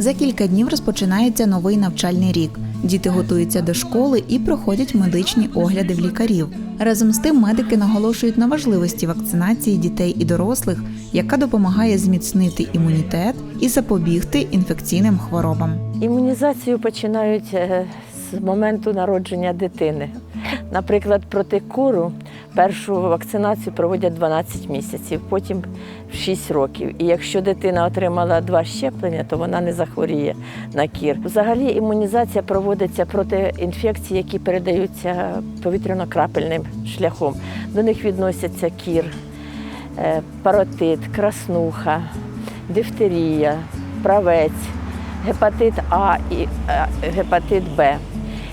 За кілька днів розпочинається новий навчальний рік. Діти готуються до школи і проходять медичні огляди в лікарів. Разом з тим медики наголошують на важливості вакцинації дітей і дорослих, яка допомагає зміцнити імунітет і запобігти інфекційним хворобам. Імунізацію починають е, з моменту народження дитини. Наприклад, проти куру першу вакцинацію проводять 12 місяців, потім в 6 років. І якщо дитина отримала два щеплення, то вона не захворіє на кір. Взагалі імунізація проводиться проти інфекцій, які передаються повітряно-крапельним шляхом. До них відносяться кір, е, паротит, краснуха, дифтерія, правець, гепатит А і е, гепатит Б.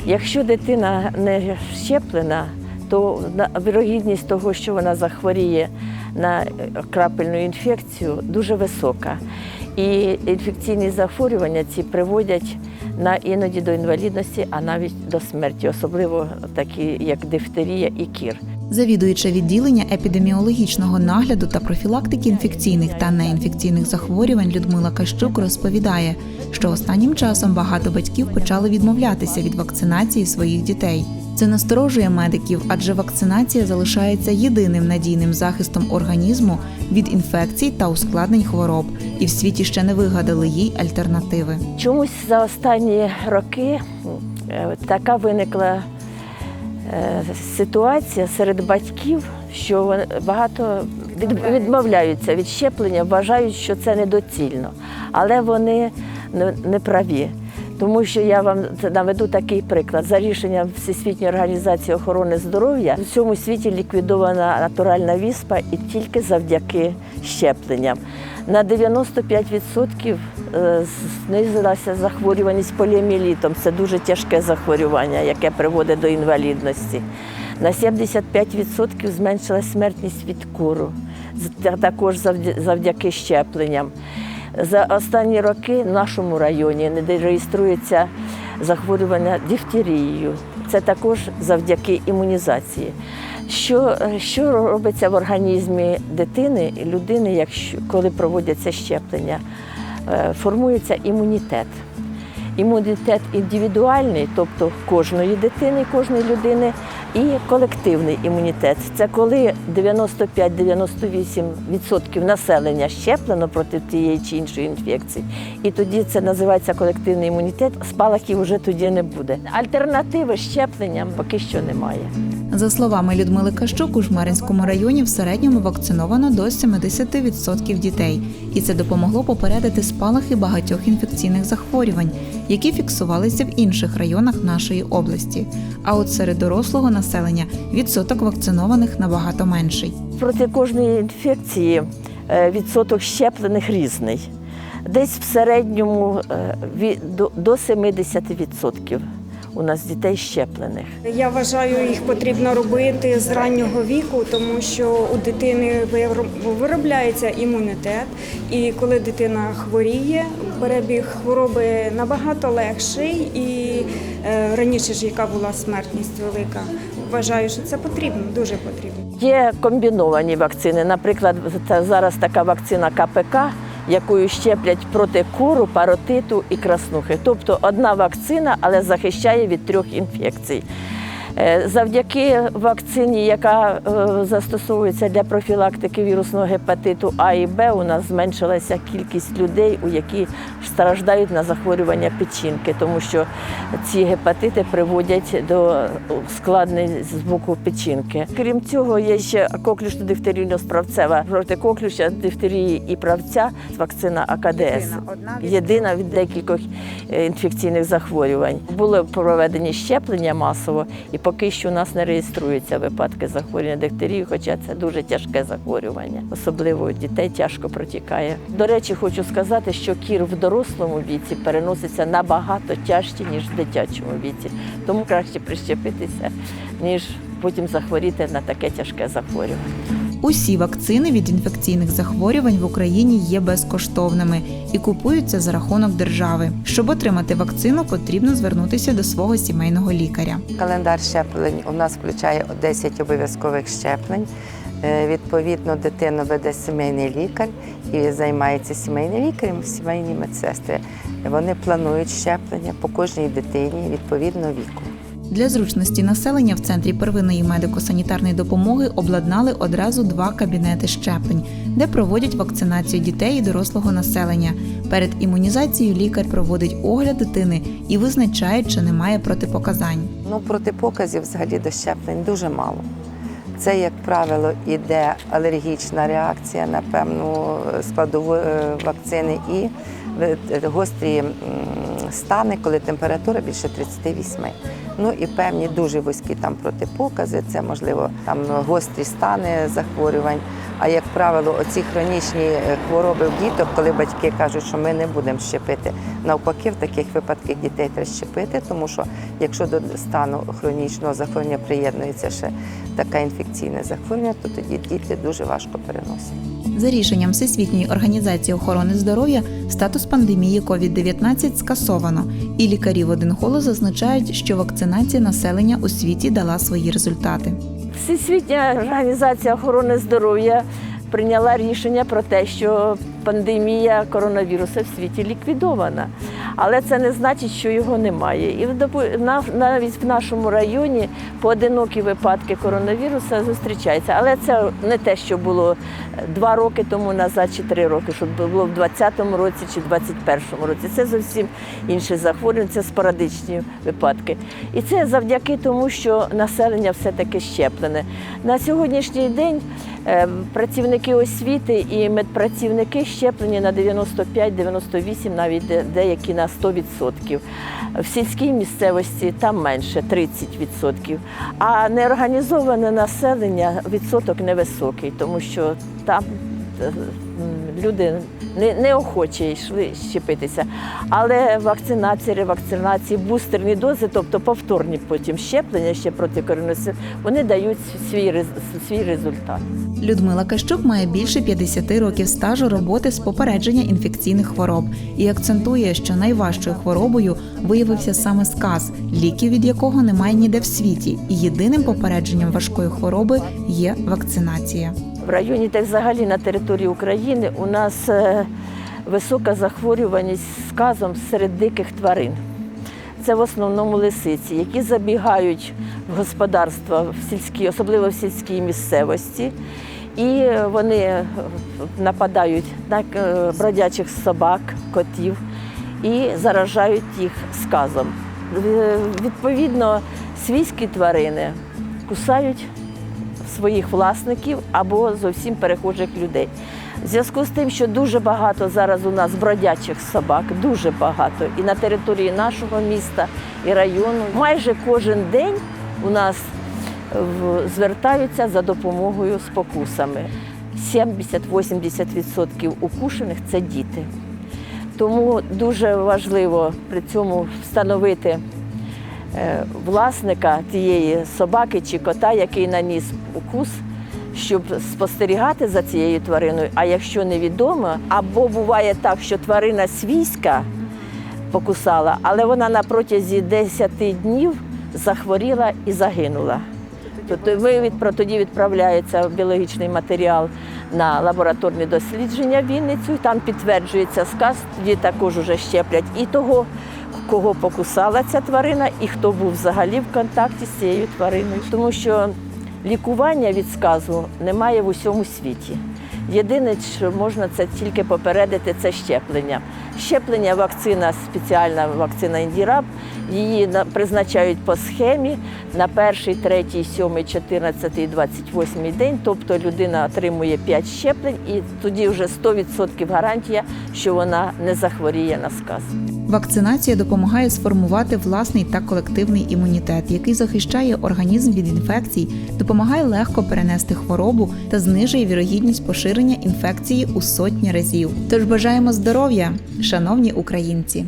Якщо дитина не щеплена, то вірогідність того, що вона захворіє на е, крапельну інфекцію, дуже висока. І інфекційні захворювання ці приводять на іноді до інвалідності, а навіть до смерті, особливо такі як дифтерія і кір. Завідуюча відділення епідеміологічного нагляду та профілактики інфекційних та неінфекційних захворювань Людмила Кащук розповідає, що останнім часом багато батьків почали відмовлятися від вакцинації своїх дітей. Це насторожує медиків, адже вакцинація залишається єдиним надійним захистом організму від інфекцій та ускладнень хвороб, і в світі ще не вигадали їй альтернативи. Чомусь за останні роки е, така виникла е, ситуація серед батьків, що багато відмовляються від щеплення, вважають, що це недоцільно. Але вони не- праві. Тому що я вам наведу такий приклад. За рішенням Всесвітньої організації охорони здоров'я в цьому світі ліквідована натуральна віспа і тільки завдяки щепленням. На 95% е, знизилася захворюваність поліоміелітом. Це дуже тяжке захворювання, яке приводить до інвалідності. На 75% зменшилась смертність від та- також завдя- завдяки щепленням. За останні роки в нашому районі не реєструється захворювання дифтерією. Це також завдяки імунізації. Що, що робиться в організмі дитини і людини, якщо коли проводяться щеплення? Е, Формується імунітет. Імунітет індивідуальний, тобто кожної дитини, кожної людини, і колективний імунітет. Це коли 95-98% населення щеплено проти тієї чи іншої інфекції. І тоді це називається колективний імунітет. Спалахів вже тоді не буде. Альтернативи щепленням поки що немає. За словами Людмили Кащук, у Жмеринському районі в середньому вакциновано до 70% дітей, і це допомогло попередити спалахи багатьох інфекційних захворювань, які фіксувалися в інших районах нашої області. А от серед дорослого населення відсоток вакцинованих набагато менший. Проти кожної інфекції е, відсоток щеплених різний. Десь в середньому е, до 70% у нас дітей щеплених. Я вважаю, їх потрібно робити з раннього віку, тому що у дитини виро- виробляється імунітет, і коли дитина хворіє, перебіг хвороби набагато легший, і е, раніше ж яка була смертність велика. Вважаю, що це потрібно, дуже потрібно. Є комбіновані вакцини. Наприклад, зараз така вакцина КПК, якою щеплять проти кору, паротиту і краснухи. Тобто одна вакцина, але захищає від трьох інфекцій. Е, Завдяки вакцині, яка е, застосовується для профілактики вірусного гепатиту А і Б, у нас зменшилася кількість людей, у які страждають на захворювання печінки, тому що ці гепатити приводять до ускладнень з боку печінки. Крім цього, є ще коклюшно дифтерійно справцева проти коклюша, дифтерії і правця вакцина АКДС. Єдина від декількох е, інфекційних захворювань. Були проведені щеплення масово, і поки що у нас не реєструються випадки захворювання дифтерії, хоча це дуже тяжке захворювання. Особливо у дітей тяжко протікає. До речі, хочу сказати, що кір в дорослому віці переноситься набагато тяжче, ніж в дитячому віці. Тому краще прищепитися, ніж потім захворіти на таке тяжке захворювання. Усі вакцини від інфекційних захворювань в Україні є безкоштовними і купуються за рахунок держави. Щоб отримати вакцину, потрібно звернутися до свого сімейного лікаря. Календар щеплень у нас включає 10 обов'язкових щеплень. Е, Відповідно, дитину веде сімейний лікар і займається сімейним лікарем, сімейні медсестри. Вони планують щеплення по кожній дитині відповідно віку. Для зручності населення в центрі первинної медико-санітарної допомоги обладнали одразу два кабінети щеплень, де проводять вакцинацію дітей і дорослого населення. Перед імунізацією лікар проводить огляд дитини і визначає, чи немає протипоказань. Ну, протипоказів взагалі до щеплень дуже мало. Це, як правило, іде алергічна реакція на певну складову е, вакцини і е, гострі стани, коли температура більше 38. Ну і певні дуже вузькі там протипокази, це можливо там гострі стани захворювань. А як правило, оці хронічні е, хвороби в діток, коли батьки кажуть, що ми не будемо щепити. Навпаки, в таких випадках дітей треба щепити, тому що якщо до стану хронічного захворювання приєднується ще таке інфекційне захворювання, то тоді діти дуже важко переносять. За рішенням Всесвітньої організації охорони здоров'я статус пандемії COVID-19 скасовано, і лікарі в один голос зазначають, що вакцинація населення у світі дала свої результати. Всесвітня організація охорони здоров'я прийняла рішення про те, що пандемія коронавірусу в світі ліквідована. Але це не значить, що його немає. І в навіть в нашому районі поодинокі випадки коронавіруса зустрічаються. Але це не те, що було два роки тому назад чи три роки, що було в 2020 році чи 2021 році. Це зовсім інше захворювання, це спорадичні випадки. І це завдяки тому, що населення все-таки щеплене. На сьогоднішній день е, працівники освіти і медпрацівники щеплені на 95-98, навіть деякі на 100%. В сільській місцевості там менше 30%. А неорганізоване населення відсоток невисокий, тому що там люди не, неохоче йшли щепитися. Але вакцинація, ревакцинації, бустерні дози, тобто повторні потім щеплення ще проти коронавірусу, вони дають свій, свій результат. Людмила Кащук має більше 50 років стажу роботи з попередження інфекційних хвороб і акцентує, що найважчою хворобою виявився саме сказ, ліків від якого немає ніде в світі, і єдиним попередженням важкої хвороби є вакцинація. В районі та взагалі на території України у нас е, висока захворюваність сказом серед диких тварин. Це в основному лисиці, які забігають в господарства в сільській, особливо в сільській місцевості. І вони е, нападають на е, бродячих собак, котів і заражають їх сказом. Відповідно, свійські тварини кусають своїх власників або зовсім перехожих людей. В зв'язку з тим, що дуже багато зараз у нас бродячих собак, дуже багато, і на території нашого міста і району, майже кожен день у нас звертаються за допомогою з покусами. 70-80% укушених це діти. Тому дуже важливо при цьому встановити е, власника тієї собаки чи кота, який наніс укус, щоб спостерігати за цією твариною. А якщо невідомо, або буває так, що тварина свійська покусала, але вона на протязі 10 днів захворіла і загинула. Тобто ви від- тоді відправляється біологічний матеріал на лабораторні дослідження в Вінницю, там підтверджується сказ, тоді також уже щеплять і того, кого покусала ця тварина, і хто був взагалі в контакті з цією твариною. Тому що лікування від сказу немає в усьому світі. Єдине, що можна це тільки попередити, це щеплення. Щеплення вакцина, спеціальна вакцина Індіраб, її на- призначають по схемі на перший, третій, сьомий, чотирнадцятий, двадцять восьмий день. Тобто людина отримує 5 щеплень, і тоді вже 100% гарантія, що вона не захворіє на сказ. Вакцинація допомагає сформувати власний та колективний імунітет, який захищає організм від інфекцій, допомагає легко перенести хворобу та знижує вірогідність поширення інфекції у сотні разів. Тож бажаємо здоров'я, шановні українці!